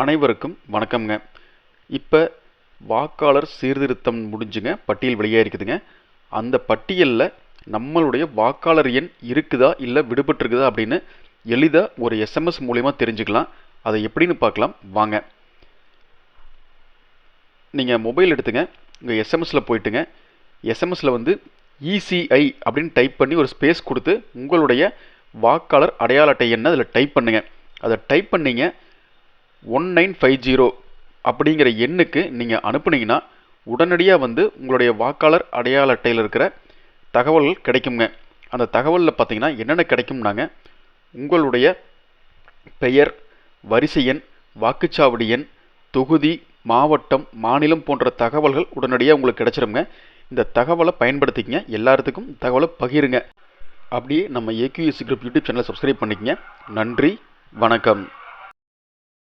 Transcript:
அனைவருக்கும் வணக்கம்ங்க. இப்போ வாக்காளர் சீர்திருத்தம் முடிஞ்சுங்க. பட்டியல் வெளியாகிருக்குதுங்க அந்த பட்டியலில் நம்மளுடைய வாக்காளர் எண் இருக்குதா இல்லை விடுபட்டிருக்குதா அப்படின்னு எளிதாக ஒரு எஸ்எம்எஸ் மூலயமா தெரிஞ்சுக்கலாம். அதை எப்படின்னு பார்க்கலாம். வாங்க. நீங்கள் மொபைல் எடுத்துங்க. உங்கள் எஸ்எம்எஸில் போயிட்டுங்க. எஸ்எம்எஸில் வந்து இசிஐ அப்படின்னு டைப் பண்ணி ஒரு ஸ்பேஸ் கொடுத்து உங்களுடைய வாக்காளர் அடையாள அட்டை எண்ணை அதில் டைப் பண்ணுங்கள் அதை டைப் பண்ணிங்க. ஒன் நைன் ஃபைவ் ஜீரோ அப்படிங்கிற எண்ணுக்கு நீங்கள் அனுப்புனீங்கன்னா உடனடியாக வந்து உங்களுடைய வாக்காளர் அடையாள அட்டையில் இருக்கிற தகவல்கள் கிடைக்குங்க. அந்த தகவலில் பார்த்தீங்கன்னா என்னென்ன கிடைக்கும்னாங்க? உங்களுடைய பெயர் வரிசை எண் வாக்குச்சாவடி எண் தொகுதி மாவட்டம் மாநிலம் போன்ற தகவல்கள் உடனடியாக உங்களுக்கு கிடைச்சிருங்க. இந்த தகவலை பயன்படுத்திக்கங்க. எல்லாத்துக்கும் தகவலை பகிருங்க. அப்படியே நம்ம ஏக்யூஎஸ்சி குரூப் யூடியூப் சேனலை சப்ஸ்கிரைப் பண்ணிக்கங்க. நன்றி வணக்கம்.